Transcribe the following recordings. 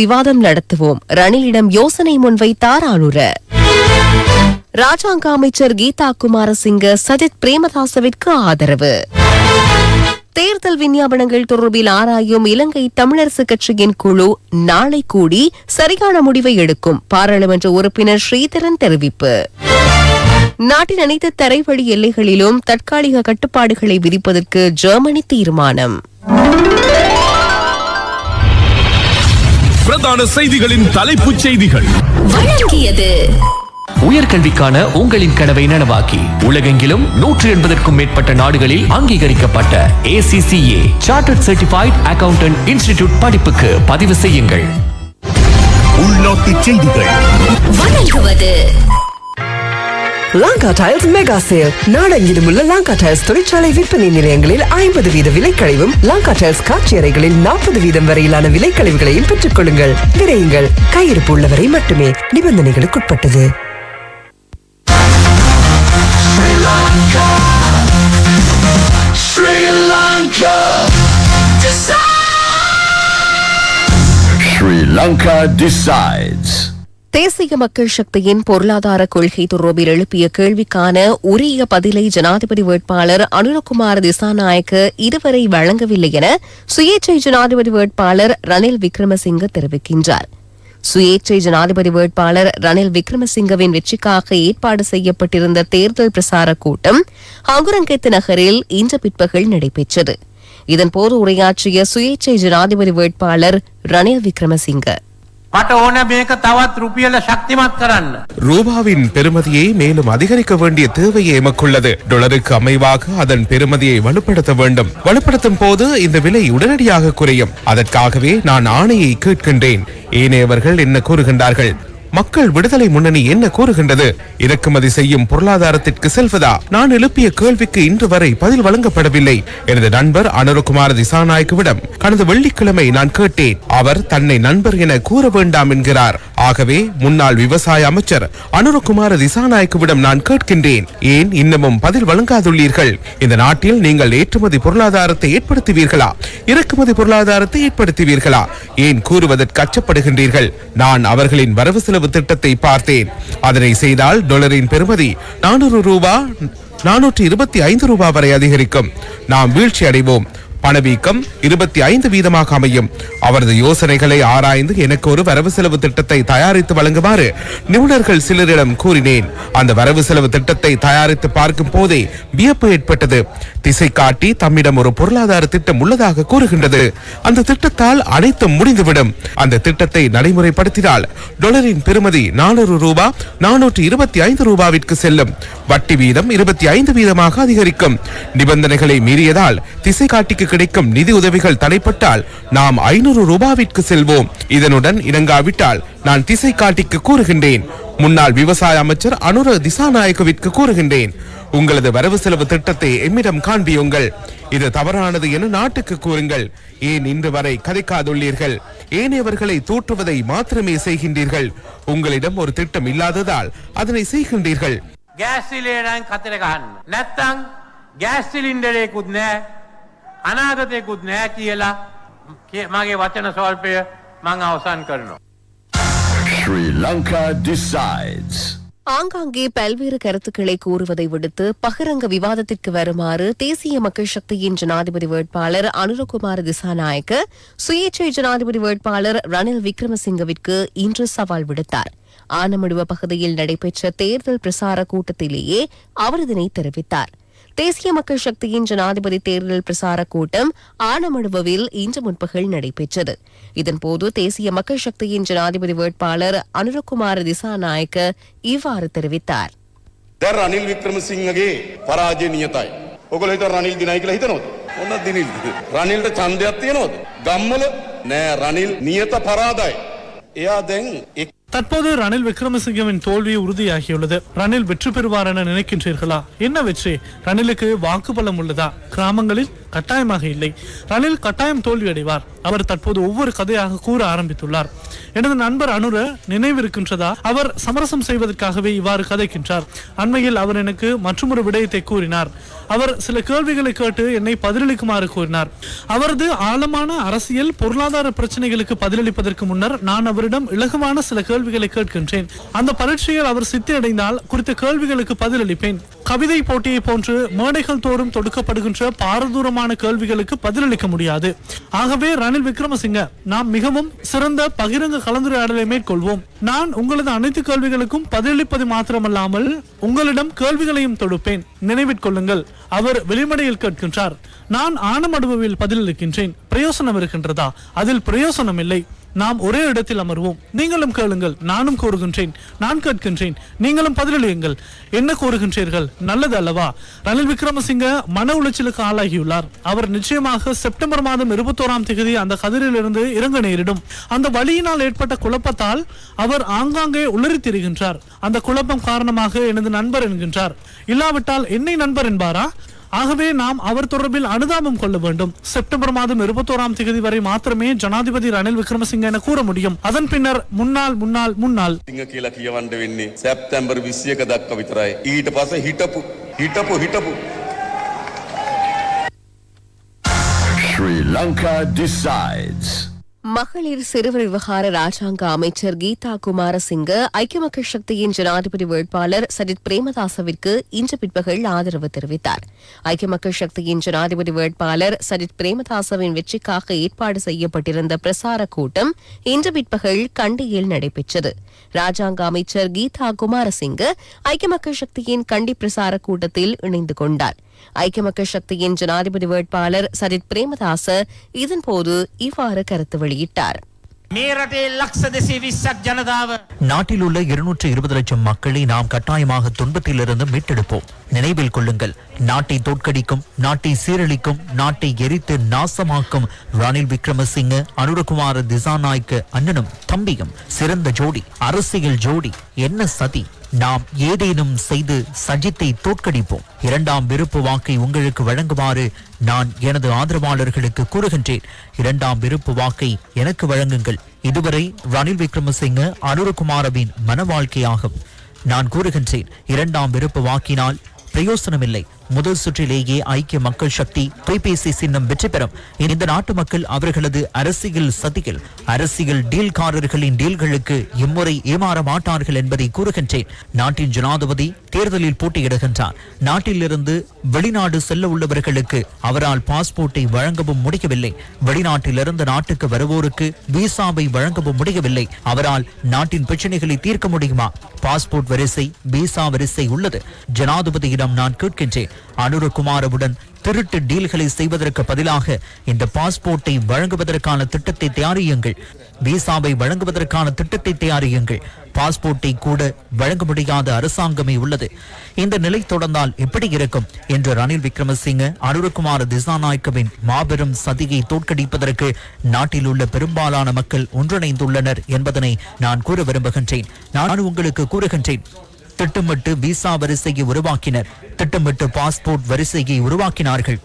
விவாதம் நடத்துவோம். ரணிலிடம் யோசனை முன்வைத்தார் ஆளுர ராஜாங்க அமைச்சர் கீதா குமாரசிங்க சஜித் பிரேமதாசவிற்கு ஆதரவு. தேர்தல் விஞ்ஞாபனங்கள் தொடர்பில் ஆராயும் இலங்கை தமிழரசு கட்சியின் குழு நாளை கூடி சரியான முடிவை எடுக்கும் பாராளுமன்ற உறுப்பினர் ஸ்ரீதரன் தெரிவிப்பு. நாட்டின் அனைத்து தரைவழி எல்லைகளிலும் தற்காலிக கட்டுப்பாடுகளை விதிப்பதற்கு ஜெர்மனி தீர்மானம். பிரதான செய்திகளின் தலைப்புச் செய்திகள். வழங்கியது. உயர்கல்விக்கான உங்களின் கனவை நனவாக்கி உலகெங்கிலும் நூற்றி எண்பதற்கும் மேற்பட்ட நாடுகளில் அங்கீகரிக்கப்பட்ட ACCA chartered certified accountant institute படிப்புக்கு பதிவு செய்யுங்கள். உள்நாட்டு செய்திகள். வழங்குவது. லாங்கா டைல்ஸ் மெகா சேல் நாடெங்கிலும் உள்ள லாங்கா டைல்ஸ் தொழிற்சாலை விற்பனை நிலையங்களில் ஐம்பது வீத விலைக்கழிவும் லாங்கா டைல்ஸ் காட்சி அறைகளில் நாற்பது வீதம் வரையிலான விலைக்கழிவுகளையும் பெற்றுக் கொள்ளுங்கள் விரையுங்கள். கையிருப்பு உள்ளவரை மட்டுமே நிபந்தனைகளுக்குட்பட்டது Sri Lanka decides. தேசிய மக்கள் சக்தியின் பொருளாதார கொள்கை தொடர்பில் எழுப்பிய கேள்விக்கான உரிய பதிலை ஜனாதிபதி வேட்பாளர் அனுரகுமார் திசாநாயக்க இதுவரை வழங்கவில்லை என சுயேட்சை ஜனாதிபதி வேட்பாளர் ரணில் விக்ரமசிங்க தெரிவிக்கின்றார். சுயேட்சை ஜனாதிபதி வேட்பாளர் ரணில் விக்ரமசிங்கவின் வெற்றிக்காக ஏற்பாடு செய்யப்பட்டிருந்த தேர்தல் பிரசார கூட்டம் அங்குரங்கெத்து நகரில் இன்று பிற்பகல் நடைபெற்றது. இதன்போது உரையாற்றிய சுயேட்சை ஜனாதிபதி வேட்பாளர் ரணில் விக்ரமசிங்க. මට ඕන මේක තවත් රුපියල ශක්තිමත් කරන්න. ரூபாவின் பெறுமதியை மேலும் அதிகரிக்க வேண்டிய தேவையே எமக்குள்ளது டொலருக்கு அமைவாக அதன் பெறுமதியை வலுப்படுத்த வேண்டும் வலுப்படுத்தும் போது இந்த விலை உடனடியாக குறையும் அதற்காகவே நான் ஆணையை கேட்கின்றேன் ஏனையவர்கள் என்ன கூறுகின்றார்கள் மக்கள் விடுதலை முன்னணி என்ன கூறுகின்றது? இறக்குமதி செய்யும் பொருளாதாரத்திற்கு செல்வதா? நான் எழுப்பிய கேள்விக்கு இன்று வரை பதில் வழங்கப்படவில்லை. எனது நண்பர் அனுரகுமார் திசாநாயக்குவிடம் கடந்த வெள்ளிக்கிழமை நான் கேட்டேன் அவர் தன்னை நண்பர் என கூற வேண்டாம் என்கிறார். ஆகவே முன்னாள் விவசாய அமைச்சர் அனுரகுமார திசாநாயக்குவிடம் நான் கேட்கின்றேன். ஏன் இன்னமும் பதில் வழங்காதுள்ளீர்கள்? இந்த நாட்டில் நீங்கள் ஏற்றுமதி பொருளாதாரத்தை ஏற்படுத்துவீர்களா? இறக்குமதி பொருளாதாரத்தை ஏற்படுத்துவீர்களா? ஏன் கூறுவதற்கு அச்சப்படுகின்றீர்கள்? நான் அவர்களின் வரவு செலவு திட்டத்தை பார்த்தேன். அதனை செய்தால் டொலரின் பெறுமதி நானூறு ரூபா நானூற்றி இருபத்தி ஐந்து ரூபாய் வரை அதிகரிக்கும். நாம் வீழ்ச்சி அடைவோம் பணவீக்கம் இருபத்தி ஐந்து வீதமாக அமையும். அவரது யோசனைகளை ஆராய்ந்து எனக்கு ஒரு வரவு செலவு திட்டத்தை தயாரித்து வழங்குமாறு நிபுணர்கள் சிலரிடம் கூறினேன். அந்த வரவு செலவு திட்டத்தை தயாரித்து பார்க்கும் போதே வியப்பு ஏற்பட்டது. திசை காட்டி தம்மிடம் ஒரு பொருளாதார திட்டம் உள்ளதாக கூறுகின்றது. அந்த திட்டத்தால் அனைத்தும் முடிந்துவிடும். அந்த திட்டத்தை நடைமுறைப்படுத்தினால் டொலரின் பெறுமதி நானூறு ரூபாய் நானூற்று இருபத்தி ஐந்து ரூபாவிற்கு செல்லும். வட்டி வீதம் இருபத்தி ஐந்து வீதமாக அதிகரிக்கும். நிபந்தனைகளை மீறியதால் திசை காட்டிக்கு கிடைக்கும் நிதி உதவிகள் தடைப்பட்டால் நாம் ஐநூறு ரூபாவிற்கு செல்வோம் இதனுடன் இணங்காவிட்டால் நான் திசை காட்டிக்கு கூறுகின்றேன் முன்னாள் விவசாய அமைச்சர் அனுர திசாநாயக்கவிற்கு கூறுகின்றேன் உங்களது வரவு செலவு திட்டத்தை எம்மிடம் காண்பியுங்கள் இது தவறானது என நாட்டுக்கு கூறுங்கள் ஏன் இன்று வரை கதைக்காதுள்ளீர்கள் ஏனையவர்களை தூற்றுவதை மாத்திரமே செய்கின்றீர்கள் உங்களிடம் ஒரு திட்டம் இல்லாததால் அதனை செய்கின்றீர்கள் ගෑස්සිලේනන් කතර ගන්න. නැත්තං ගෑස්සිලින්ඩරයකුත් නෑ අනාගතයකුත් නෑ කියලා කිය- මගේ වචන ස්වල්පය මං අවසන් කරනවා. Sri Lanka decides. ஆங்காங்கே பல்வேறு கருத்துக்களை கூறுவதை விடுத்து பகிரங்க விவாதத்திற்கு வருமாறு தேசிய மக்கள் சக்தியின் ஜனாதிபதி வேட்பாளர் அனுரகுமார் திசாநாயக்க சுயேட்சை ஜனாதிபதி வேட்பாளர் ரணில் விக்ரமசிங்கவிற்கு இன்று சவால் விடுத்தார் ஆனமடுவ பகுதியில் நடைபெற்ற தேர்தல் பிரசார கூட்டத்திலேயே அவர் இதனை தெரிவித்தார் தேசிய மக்கள் சக்தியின் ஜனாதிபதி தேர்தல் பிரசார கூட்டம் ஆனமடுவில் இன்று முற்பகல் நடைபெற்றது இதன்போது தேசிய மக்கள் சக்தியின் ஜனாதிபதி வேட்பாளர் அனுரகுமார் திசாநாயக்க இவ்வாறு தெரிவித்தார் දැන් රනිල් වික්‍රමසිංහගේ පරාජය නියතයි. ඔගොල්ලෝ හිතන රනිල් දිනයි කියලා හිතනවද? මොන දිනිල්ද? රනිල්ට ඡන්දයක් තියනවද? ගම්වල නෑ රනිල් නියත පරාදයි. එයා දැන් එක් தற்போது ரணில் விக்ரமசிங்கவின் தோல்வி உறுதியாகியுள்ளது. ரணில் வெற்றி பெறுவார் என நினைக்கின்றீர்களா? என்ன வெற்றி? ரணிலுக்கு வாக்கு பலம் உள்ளதா? கிராமங்களில் கட்டாயமாக இல்லை. ரணில் கட்டாயம் தோல்வி அடைவார் அவர் தற்போது ஒவ்வொரு கதையாக கூற ஆரம்பித்துள்ளார். எனது நண்பர் அனுர நினைவிருக்கின்றதா? அவர் சமரசம் செய்வதற்காகவே இவ்வாறு கதைக்கின்றார். அண்மையில் அவர் எனக்கு மற்றொரு விடயத்தை கூறினார். அவர் சில கேள்விகளை கேட்டு என்னை பதிலளிக்குமாறு கூறினார். அவரது ஆழமான அரசியல் பொருளாதார பிரச்சனைகளுக்கு பதிலளிப்பதற்கு முன்னர் நான் அவரிடம் இலகுவான சில கேள்வி கேள்விகளை கேட்கின்றேன். அந்த பரீட்சையில் அவர் சித்தி அடைந்தால் குறித்த கேள்விகளுக்கு பதிலளிப்பேன். கவிதை போட்டியை போன்று மேடைகள் தோறும் தொடுக்கப்படுகின்ற பாரதூரமான கேள்விகளுக்கு பதிலளிக்க முடியாது. ஆகவே ரணில் விக்ரமசிங்க நாம் மிகவும் சிறந்த பகிரங்க கலந்துரையாடலை மேற்கொள்வோம். நான் உங்களது அனைத்து கேள்விகளுக்கும் பதிலளிப்பது மாத்திரமல்லாமல் உங்களிடம் கேள்விகளையும் தொடுப்பேன். நினைவிற்கொள்ளுங்கள் அவர் வெளிமடையில் கேட்கின்றார். நான் ஆனமடுவில் பதிலளிக்கின்றேன். பிரயோசனம் இருக்கின்றதா? அதில் பிரயோசனம் இல்லை நாம் ஒரே இடத்தில் அமர்வோம். நீங்களும் கேளுங்கள் நானும் கூறுகின்றேன் நான் கேட்கின்றேன் நீங்களும் பதிலளியுங்கள் என்ன கூறுகின்றீர்கள் நல்லது அல்லவா? ரணில் விக்ரமசிங்க மன உளைச்சலுக்கு ஆளாகியுள்ளார். அவர் நிச்சயமாக செப்டம்பர் மாதம் இருபத்தோராம் தேதி அந்த கதிரிலிருந்து இறங்க நேரிடும். அந்த வழியினால் ஏற்பட்ட குழப்பத்தால் அவர் ஆங்காங்கே உளறி திரிகின்றார். அந்த குழப்பம் காரணமாக எனது நண்பர் என்கின்றார். இல்லாவிட்டால் என்னை நண்பர் என்பாரா? ஆகவே நாம் அவர் தொடர்பில் அனுதாபம் கொள்ள வேண்டும் செப்டம்பர் மாதம் இருபத்தோராம் தேதி வரை மாத்திரமே ஜனாதிபதி ரணில் விக்ரமசிங்க என கூற முடியும் அதன் பின்னர் முன்னாள் முன்னாள் முன்னாள் සිංහ කියලා කියවන්න වෙන්නේ සැප්තැම්බර් 21 දක්වා විතරයි. ඊට පස්සේ හිටපු හිටපු හිටපු Sri Lanka decides. மகளிர் சிறுவர் விவகார ராஜாங்க அமைச்சர் கீதா குமாரசிங்க ஐக்கிய மக்கள் சக்தியின் ஜனாதிபதி வேட்பாளர் சஜித் பிரேமதாசவிற்கு இன்று பிற்பகல் ஆதரவு தெரிவித்தார். ஐக்கிய மக்கள் சக்தியின் ஜனாதிபதி வேட்பாளர் சஜித் பிரேமதாசவின் வெற்றிக்காக ஏற்பாடு செய்யப்பட்டிருந்த பிரசார கூட்டம் இன்று பிற்பகல் கண்டியில் நடைபெற்றது. ராஜாங்க அமைச்சர் கீதா குமாரசிங்க ஐக்கிய மக்கள் சக்தியின் கண்டி பிரசார கூட்டத்தில் இணைந்து கொண்டார். ஐக்கிய மக்கள் சக்தியின் ஜனாதிபதி வேட்பாளர் சரித் பிரேமதாச இதன்போது இவ்வாறு கருத்து வெளியிட்டார். நாட்டில் உள்ள இருநூற்று இருபது லட்சம் மக்களை நாம் கட்டாயமாக துன்பத்திலிருந்து மீட்டெடுப்போம். நினைவில் கொள்ளுங்கள் நாட்டை தோற்கடிக்கும் நாட்டை சீரழிக்கும் நாட்டை எரித்து நாசமாக்கும் ரணில் விக்ரமசிங்க அனுரகுமார திசாநாய்க்கு அண்ணனும் தம்பியும் சிறந்த ஜோடி அரசியல் ஜோடி என்ன சதி? நாம் ஏதேனும் செய்து சஜித்தை தோற்கடிப்போம். இரண்டாம் விருப்பு வாக்கை உங்களுக்கு வழங்குமாறு நான் எனது ஆதரவாளர்களுக்கு கூறுகின்றேன். இரண்டாம் விருப்பு வாக்கை எனக்கு வழங்குங்கள். இதுவரை ரணில் விக்ரமசிங்க அனுரகுமாரவின் மன வாழ்க்கையாகும் நான் கூறுகின்றேன் இரண்டாம் விருப்பு வாக்கினால் பிரயோசனமில்லை. முதல் சுற்றிலேயே ஐக்கிய மக்கள் சக்தி தொலைபேசி சின்னம் வெற்றி பெறும். இந்த நாட்டு மக்கள் அவர்களது அரசியல் சதிகள் அரசியல் டீல்காரர்களின் டீல்களுக்கு இம்முறை ஏமாற மாட்டார்கள் என்பதை கூறுகின்றேன். நாட்டின் ஜனாதிபதி தேர்தலில் போட்டியிடுகின்றார். நாட்டிலிருந்து வெளிநாடு செல்ல உள்ளவர்களுக்கு அவரால் பாஸ்போர்ட்டை வழங்கவும் முடியவில்லை. வெளிநாட்டிலிருந்து நாட்டுக்கு வருவோருக்கு விசாவை வழங்கவும் முடியவில்லை. அவரால் நாட்டின் பிரச்சனைகளை தீர்க்க முடியுமா? பாஸ்போர்ட் வரிசை விசா வரிசை உள்ளது. ஜனாதிபதியிடம் நான் கேட்கின்றேன். அனுரகுமாரவுடன் திருட்டு டீல்களை செய்வதற்கு பதிலாக இந்த பாஸ்போர்ட்டை வழங்குவதற்கான திட்டத்தை தயாரியுங்கள். விசாவை வழங்குவதற்கான திட்டத்தை தயாரியுங்கள். பாஸ்போர்ட்டை கூட வழங்க முடியாத அரசாங்கமே உள்ளது. இந்த நிலை தொடர்ந்தால் எப்படி இருக்கும் என்று ரணில் விக்ரமசிங்க அனுரகுமார திசாநாயக்கவின் மாபெரும் சதியை தோற்கடிப்பதற்கு நாட்டில் உள்ள பெரும்பாலான மக்கள் ஒன்றிணைந்துள்ளனர் என்பதனை நான் கூற விரும்புகின்றேன். நான் உங்களுக்கு கூறுகின்றேன். திட்டமிட்டு விசா வரிசையை உருவாக்கினர். திட்டமிட்டு பாஸ்போர்ட் வரிசையை உருவாக்கினார்கள்.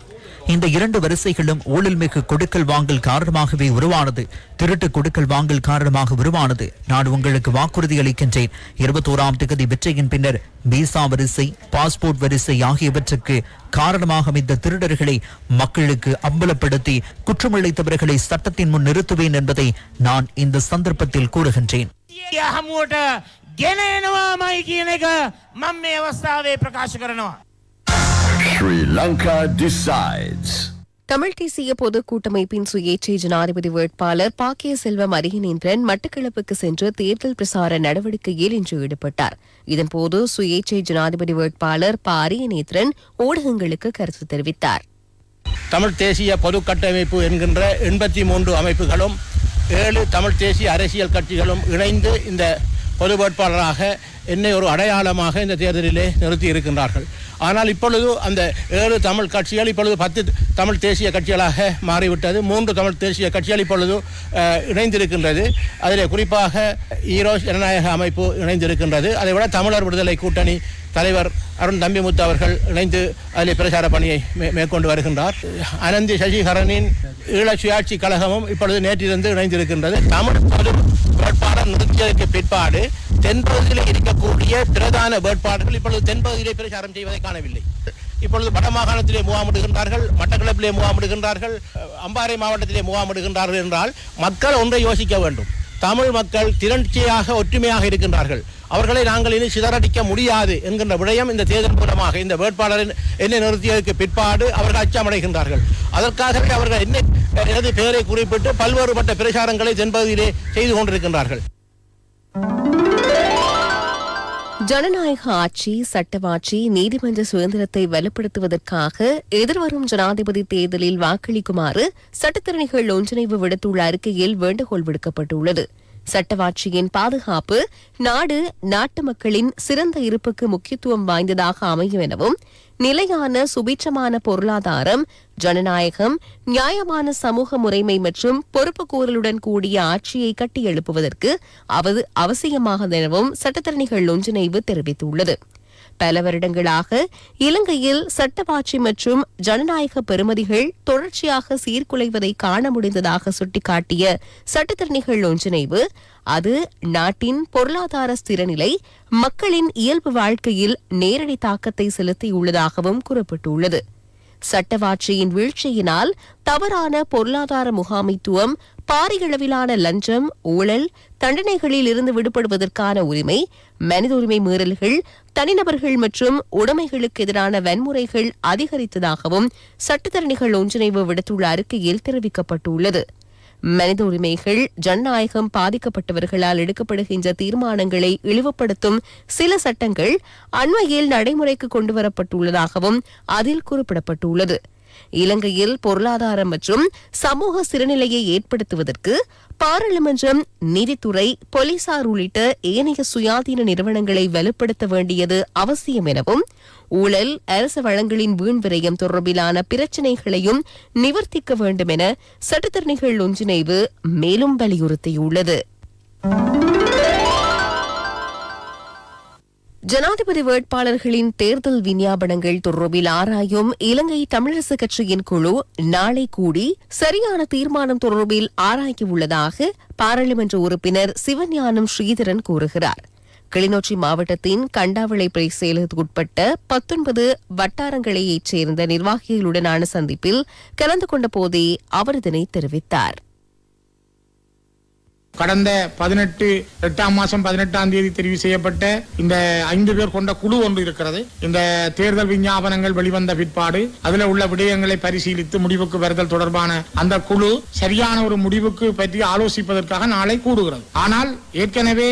இந்த இரண்டு வரிசைகளும் ஊழல் மிகு கொடுக்கல் வாங்கல் காரணமாகவே உருவானது. திருட்டு கொடுக்கல் வாங்கல் காரணமாக உருவானது. நான் உங்களுக்கு வாக்குறுதி அளிக்கின்றேன். இருபத்தோராம் திகதி வெற்றியின் பின்னர் விசா வரிசை பாஸ்போர்ட் வரிசை ஆகியவற்றுக்கு காரணமாக அமைந்த திருடர்களை மக்களுக்கு அம்பலப்படுத்தி குற்றமிழைத்தவர்களை சட்டத்தின் முன் நிறுத்துவேன் என்பதை நான் இந்த சந்தர்ப்பத்தில் கூறுகின்றேன். හමුවට ගෙනනවා මයි කියන එක මම මේ අවස්ථාවේ ප්‍රකාශ කරනවා. Sri Lanka decides. தமிழ் தேசிய பொது கூட்டமைப்பின் சுயேட்சை ஜனாதிபதி வேட்பாளர் பாக்கிய செல்வம் அரியநேந்திரன் மட்டக்களப்புக்கு சென்று தேர்தல் பிரசார நடவடிக்கையில் இன்று ஈடுபட்டார் இதன்போது சுயேட்சை ஜனாதிபதி வேட்பாளர் ப அரியநேந்திரன் ஊடகங்களுக்கு கருத்து தெரிவித்தார் தமிழ் தேசிய பொது கட்டமைப்பு என்கின்ற எண்பத்தி மூன்று அமைப்புகளும் ஏழு தமிழ் தேசிய அரசியல் கட்சிகளும் இணைந்து இந்த பொது வேட்பாளராக என்னை ஒரு அடையாளமாக இந்த தேர்தலிலே நிறுத்தி இருக்கின்றார்கள். ஆனால் இப்பொழுது அந்த ஏழு தமிழ் கட்சிகள் இப்பொழுது பத்து தமிழ் தேசிய கட்சிகளாக மாறிவிட்டது. மூன்று தமிழ் தேசிய கட்சிகள் இப்பொழுது இணைந்திருக்கின்றது. அதில் குறிப்பாக ஈரோஸ் ஜனநாயக அமைப்பு இணைந்திருக்கின்றது. அதை விட தமிழர் விடுதலை கூட்டணி தலைவர் அருண் தம்பிமுத்து அவர்கள் இணைந்து அதில் பிரச்சார பணியை மே- மேற்கொண்டு வருகின்றார். அனந்தி சசிகரனின் ஈழ சுயாட்சி கழகமும் இப்பொழுது நேற்றிலிருந்து இணைந்திருக்கின்றது. தமிழ் பொது வேட்பாளர் நிறுத்தியதற்கு பிற்பாடு தென்பகுதியில் இருக்கக்கூடிய பிரதான வேட்பாளர்கள் இப்பொழுது தென்பகுதியிலே பிரச்சாரம் செய்வதை காணவில்லை. இப்பொழுது வடமாகாணத்திலே முகாமிடுகின்றார்கள் மட்டக்களப்பிலே முகாமிடுகின்றார்கள் அம்பாறை மாவட்டத்திலே முகாமிடுகின்றார்கள் என்றால் மக்கள் ஒன்றை யோசிக்க வேண்டும். தமிழ் மக்கள் திரட்சியாக ஒற்றுமையாக இருக்கின்றார்கள். அவர்களை நாங்கள் இனி சிதறடிக்க முடியாது என்கின்ற விடயம் இந்த தேர்தல் மூலமாக இந்த வேட்பாளரின் என்னை நிறுத்தியதற்கு பிற்பாடு அவர்கள் அச்சமடைகின்றார்கள். அதற்காகவே அவர்கள் என்னை எனது பெயரை குறிப்பிட்டு பல்வேறுபட்ட பிரச்சாரங்களை தென்பகுதியிலே செய்து கொண்டிருக்கின்றார்கள். ஜனநாயக ஆட்சி சட்டவாட்சி நீதிமன்ற சுதந்திரத்தை வலுப்படுத்துவதற்காக எதிர்வரும் ஜனாதிபதி தேர்தலில் வாக்களிக்குமாறு சட்டத்திறனிகள் ஒன்றிணைவு விடுத்துள்ள அறிக்கையில் வேண்டுகோள் விடுக்கப்பட்டுள்ளது. சட்டவாட்சியின் பாதுகாப்பு நாடு நாட்டு மக்களின் சிறந்த இருப்புக்கு முக்கியத்துவம் வாய்ந்ததாக அமையும் எனவும் நிலையான சுபீட்சமான பொருளாதாரம் ஜனநாயகம் நியாயமான சமூக முறைமை மற்றும் பொறுப்புக்கூறலுடன் கூடிய ஆட்சியை கட்டியெழுப்புவதற்கு அவது அவசியமாகும் எனவும் சட்டத்தரணிகள் ஒன்றிணைவு தெரிவித்துள்ளது. பல வருடங்களாக இலங்கையில் சட்டவாட்சி மற்றும் ஜனநாயக பெறுமதிகள் தொடர்ச்சியாக சீர்குலைவதை காண முடிந்ததாக சுட்டிக்காட்டிய சட்டத்தரணிகள் ஒன்றிணைவு அது நாட்டின் பொருளாதார ஸ்திரநிலை மக்களின் இயல்பு வாழ்க்கையில் நேரடி தாக்கத்தை செலுத்தியுள்ளதாகவும் குறிப்பிட்டுள்ளது. சட்டவாட்சியின் வீழ்ச்சியினால் தவறான பொருளாதார முகாமைத்துவம் பாரியளவிலான லஞ்சம் ஊழல் தண்டனைகளில் இருந்து விடுபடுவதற்கான உரிமை மனித உரிமை மீறல்கள் தனிநபர்கள் மற்றும் உடைமைகளுக்கு எதிரான வன்முறைகள் அதிகரித்ததாகவும் சட்டத்தரணிகள் ஒன்றிணைவு விடுத்துள்ள அறிக்கையில் தெரிவிக்கப்பட்டுள்ளது. மனித உரிமைகள் ஜனநாயகம் பாதிக்கப்பட்டவர்களால் எடுக்கப்படுகின்ற தீர்மானங்களை இழிவுபடுத்தும் சில சட்டங்கள் அண்மையில் நடைமுறைக்கு கொண்டுவரப்பட்டுள்ளதாகவும் அதில் குறிப்பிடப்பட்டுள்ளது. இலங்கையில் பொருளாதார மற்றும் சமூக சிறுநிலையை ஏற்படுத்துவதற்கு பாராளுமன்றம் நீதித்துறை போலீசார் உள்ளிட்ட ஏனைய சுயாதீன நிறுவனங்களை வலுப்படுத்த வேண்டியது அவசியம் எனவும் ஊழல் அரசு வளங்களின் வீண் விரயம் தொடர்பிலான பிரச்சினைகளையும் நிவர்த்திக்க வேண்டும் என சட்டத்தரணிகள் ஒன்றிணைவு மேலும் வலியுறுத்தியுள்ளது. ஜனாதிபதி வேட்பாளர்களின் தேர்தல் விஞ்ஞாபனங்கள் தொடர்பில் ஆராயும் இலங்கை தமிழரசு கட்சியின் குழு நாளை கூடி சரியான தீர்மானம் தொடர்பில் ஆராயவுள்ளதாக பாராளுமன்ற உறுப்பினர் சிவஞானம் ஸ்ரீதரன் கூறுகிறார். கிளிநொச்சி மாவட்டத்தின் கண்டாவளை செயலகத்துக்குட்பட்ட பத்தொன்பது வட்டாரங்களையைச் சேர்ந்த நிர்வாகிகளுடனான சந்திப்பில் கலந்து கொண்ட போதே அவர் இதனை தெரிவித்தார். கடந்த பதினெட்டு எட்டாம் மாசம் பதினெட்டாம் தேதி தெரிவு செய்யப்பட்ட இந்த ஐந்து பேர் கொண்ட குழு ஒன்று இருக்கிறது. இந்த தேர்தல் விஞ்ஞாபனங்கள் வெளிவந்த பிற்பாடு அதுல உள்ள விடயங்களை பரிசீலித்து முடிவுக்கு வருதல் தொடர்பான அந்த குழு சரியான ஒரு முடிவுக்கு பற்றி ஆலோசிப்பதற்காக நாளை கூடுகிறது. ஆனால் ஏற்கனவே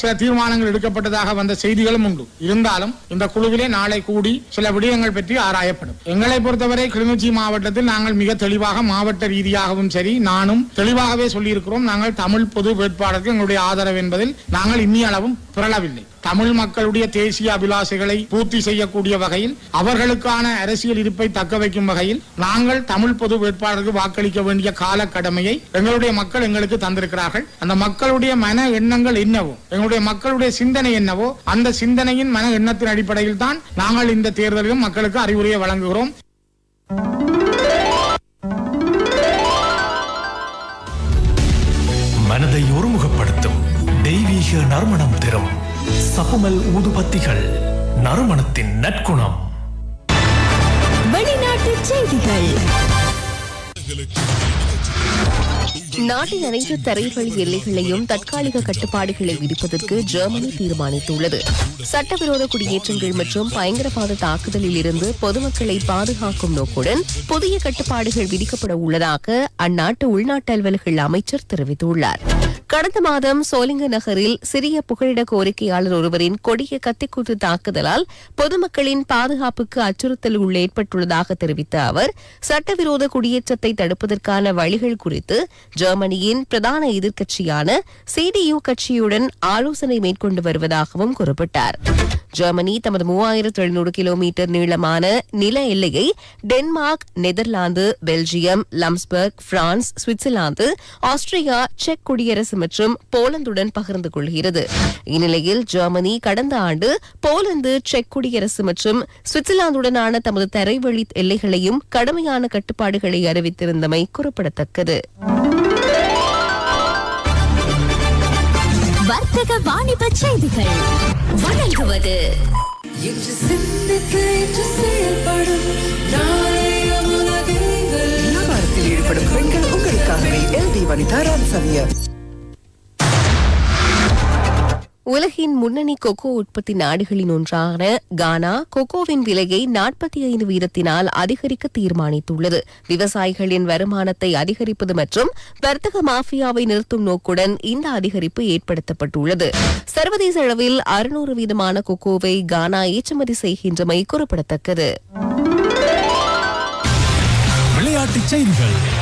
சில தீர்மானங்கள் எடுக்கப்பட்டதாக வந்த செய்திகளும் உண்டு. இருந்தாலும் இந்த குழுவிலே நாளை கூடி சில விடயங்கள் பற்றி ஆராயப்படும். எங்களை பொறுத்தவரை கிளிநொச்சி மாவட்டத்தில் நாங்கள் மிக தெளிவாக மாவட்ட ரீதியாகவும் சரி நானும் தெளிவாகவே சொல்லியிருக்கிறோம். நாங்கள் தமிழ் பொது வேட்பாளருக்கு எங்களுடைய ஆதரவு என்பதில் நாங்கள் இம்மியளவும் பிறளவில்லை தமிழ் மக்களுடைய தேசிய அபிலாசைகளை பூர்த்தி செய்யக்கூடிய வகையில் அவர்களுக்கான அரசியல் இருப்பை தக்க வைக்கும் வகையில் நாங்கள் தமிழ் பொது வேட்பாளருக்கு வாக்களிக்க வேண்டிய கால கடமையை எங்களுடைய மக்கள் எங்களுக்கு தந்திருக்கிறார்கள். அந்த மக்களுடைய மன எண்ணங்கள் என்னவோ எங்களுடைய மக்களுடைய சிந்தனை என்னவோ அந்த சிந்தனையின் மன எண்ணத்தின் அடிப்படையில் தான் நாங்கள் இந்த தேர்தலிலும் மக்களுக்கு அறிவுரையை வழங்குகிறோம். தெய்வீக நறுமணம் தரும் சப்புமல் ஊதுபத்திகள் நறுமணத்தின் நற்குணம். வெளிநாட்டு செய்திகள். நாட்டின் அனைத்து தரைவழி எல்லைகளையும் தற்காலிக கட்டுப்பாடுகளை விதிப்பதற்கு ஜெர்மனி தீர்மானித்துள்ளது. சட்டவிரோத குடியேற்றங்கள் மற்றும் பயங்கரவாத தாக்குதலில் இருந்து பொதுமக்களை பாதுகாக்கும் நோக்குடன் புதிய கட்டுப்பாடுகள் விதிக்கப்பட உள்ளதாக அந்நாட்டு உள்நாட்டு அலுவல்கள் அமைச்சர் தெரிவித்துள்ளார். கடந்த மாதம் சோலிங்க நகரில் சிறிய புகலிட கோரிக்கையாளர் ஒருவரின் கொடிய கத்திக்குத்து தாக்குதலால் பொதுமக்களின் பாதுகாப்புக்கு அச்சுறுத்தல் உள்ள ஏற்பட்டுள்ளதாக தெரிவித்த அவர் சட்டவிரோத குடியேற்றத்தை தடுப்பதற்கான வழிகள் குறித்து ஜெர்மனியின் பிரதான எதிர்க்கட்சியான சிடியு கட்சியுடன் ஆலோசனை மேற்கொண்டு வருவதாகவும் குறிப்பிட்டார். ஜெர்மனி தமது மூவாயிரத்து எழுநூறு கிலோமீட்டர் நீளமான நில எல்லையை Denmark Netherlands Belgium Luxembourg France Switzerland Austria check குடியரசு மற்றும் போலந்துடன் பகிர்ந்து கொள்கிறது. இந்நிலையில் ஜெர்மனி கடந்த ஆண்டு போலந்து செக் குடியரசு மற்றும் சுவிட்சர்லாந்துடனான தமது தரைவழி எல்லைகளையும் கடுமையான கட்டுப்பாடுகளை அறிவித்திருந்தமை குறிப்பிடத்தக்கது. வர்த்தக வாணிப செய்திகள். வழங்குவது வியாபாரத்தில் ஈடுபடும் பெண்கள் உங்களுக்காகவே எல்டி வனிதா ராமசாமியா உலகின் முன்னணி கொக்கோ உற்பத்தி நாடுகளின் ஒன்றான கானா கொக்கோவின் விலையை நாற்பத்தி ஐந்து வீதத்தினால் அதிகரிக்க தீர்மானித்துள்ளது. விவசாயிகளின் வருமானத்தை அதிகரிப்பது மற்றும் வர்த்தக மாஃபியாவை நிறுத்தும் நோக்குடன் இந்த அதிகரிப்பு ஏற்படுத்தப்பட்டுள்ளது. சர்வதேச அளவில் அறுநூறு வீதமான கொக்கோவை கானா ஏற்றுமதி செய்கின்றமை குறிப்பிடத்தக்கது. விளையாட்டுச் செய்திகள்.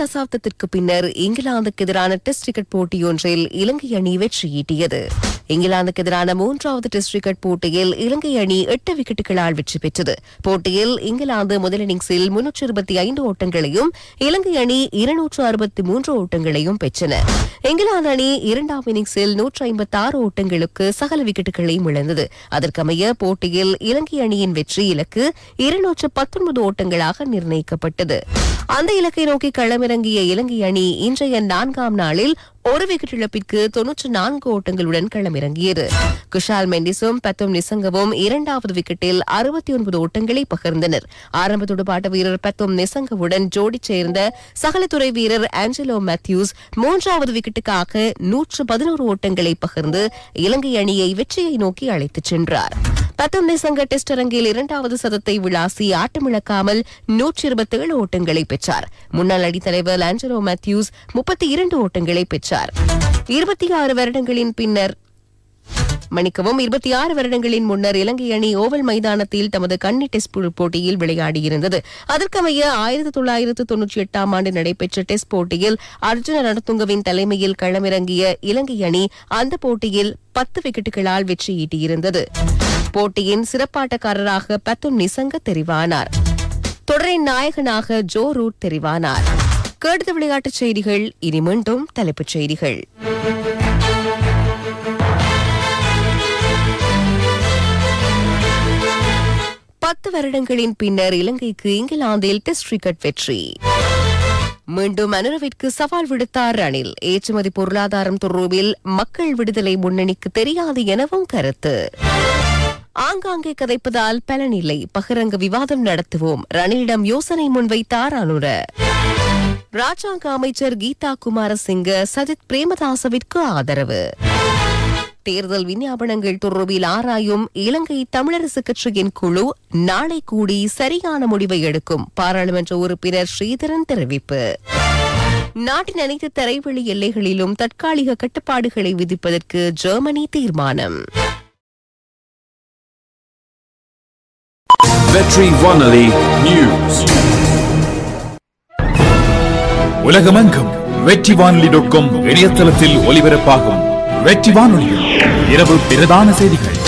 தசாப்தத்திற்கு பின்னர் இங்கிலாந்துக்கு எதிரான டெஸ்ட் கிரிக்கெட் போட்டியொன்றில் இலங்கை அணி வெற்றியீட்டியது இங்கிலாந்துக்கு எதிரான மூன்றாவது டெஸ்ட் கிரிக்கெட் போட்டியில் இலங்கை அணி எட்டு விக்கெட்டுகளால் வெற்றி பெற்றது. போட்டியில் இங்கிலாந்து முதல் இன்னிங்ஸில் முன்னூற்று இருபத்தி ஐந்து ஓட்டங்களையும் இலங்கை அணி இருநூற்று அறுபத்தி மூன்று ஓட்டங்களையும் பெற்றன. இங்கிலாந்து அணி இரண்டாம் இன்னிங்ஸில் நூற்று ஐம்பத்தி ஆறு ஓட்டங்களுக்கு சகல விக்கெட்டுகளையும் இழந்தது. அதற்கமைய போட்டியில் இலங்கை அணியின் வெற்றி இலக்கு இருநூற்று பத்தொன்பது ஓட்டங்களாக நிர்ணயிக்கப்பட்டது. அந்த இலக்கை நோக்கி களமிறங்கிய இலங்கை அணி இன்றைய நான்காம் நாளில் ஒரு விக்கெட் இழப்பிற்கு தொன்னூற்று நான்கு ஓட்டங்களுடன் களமிறங்கியது. குஷால் மெண்டிஸும் பத்தும் நிசங்கவும் இரண்டாவது விக்கெட்டில் அறுபத்தி ஒன்பது ஓட்டங்களை பகிர்ந்தனர். ஆரம்ப துடுப்பாட்ட வீரர் பத்தும் நிசங்கவுடன் ஜோடி சேர்ந்த சகலத்துறை வீரர் ஆஞ்சலோ மேத்யூஸ் மூன்றாவது விக்கெட்டுக்காக நூற்று பதினோரு ஓட்டங்களை பகிர்ந்து இலங்கை அணியை வெற்றியை நோக்கி அழைத்துச் சென்றார். பத்தம் நிசங்க டெஸ்ட் அரங்கில் இரண்டாவது சதத்தை விளாசி ஆட்டமிழக்காமல் நூற்றி இருபத்தேழு ஓட்டங்களை பெற்றார். முன்னாள் அடித்தலைவர் ஆஞ்சலோ மேத்யூஸ் முப்பத்தி இரண்டு ஓட்டங்களை பெற்றார். இருபத்தி ஆறு வருடங்களின் பின்னர் மணிக்கவும் இருபத்தி ஆறு வருடங்களின் முன்னர் இலங்கை அணி ஓவல் மைதானத்தில் தமது கன்னி டெஸ்ட் போட்டியில் விளையாடியிருந்தது. அதற்கமைய ஆயிரத்தி தொள்ளாயிரத்து தொன்னூற்றி எட்டாம் ஆண்டு நடைபெற்ற டெஸ்ட் போட்டியில் அர்ஜுன ரணதுங்கவின் தலைமையில் களமிறங்கிய இலங்கை அணி அந்த போட்டியில் பத்து விக்கெட்டுகளால் வெற்றியீட்டியிருந்தது போட்டியின் சிறப்பாட்டக்காரராக பத்தும் நிசங்க தெரிவானார். தொடரின் நாயகனாக ஜோ ரூட் தெரிவானார். கேடுத விளையாட்டுச் செய்திகள் இனி மீண்டும் தலைப்புச் செய்திகள். பத்து வருடங்களின் பின்னர் இலங்கைக்கு இங்கிலாந்தில் டெஸ்ட் கிரிக்கெட் வெற்றி. மீண்டும் அனுரவிற்கு சவால் விடுத்தார் ரணில். ஏற்றுமதி பொருளாதாரம் தொடர்பில் மக்கள் விடுதலை முன்னணிக்கு தெரியாது எனவும் கருத்து. ஆங்காங்கே கதைப்பதால் பலனில்லை. பகிரங்க விவாதம் நடத்துவோம். ரணிலிடம் யோசனை முன்வைத்தார் அனுர. ராஜாங்க அமைச்சர் கீதா குமாரசிங்க சஜித் பிரேமதாசவிற்கு ஆதரவு. தேர்தல் விஞ்ஞாபனங்கள் தொடர்பில் ஆராயும் இலங்கை தமிழரசு கட்சியின் குழு நாளை கூடி சரியான முடிவை எடுக்கும் பாராளுமன்ற உறுப்பினர் ஸ்ரீதரன் தெரிவிப்பு. நாட்டின் அனைத்து தரைவழி எல்லைகளிலும் தற்காலிக கட்டுப்பாடுகளை விதிப்பதற்கு ஜெர்மனி தீர்மானம். வெற்றி வானொலி நியூஸ் உலகமெங்கும். வெற்றி வானொலி டாட் காம் இணையதளத்தில் ஒலிபரப்பாகும். வெற்றி வானொலியில் இரவு பிரதான செய்திகள்.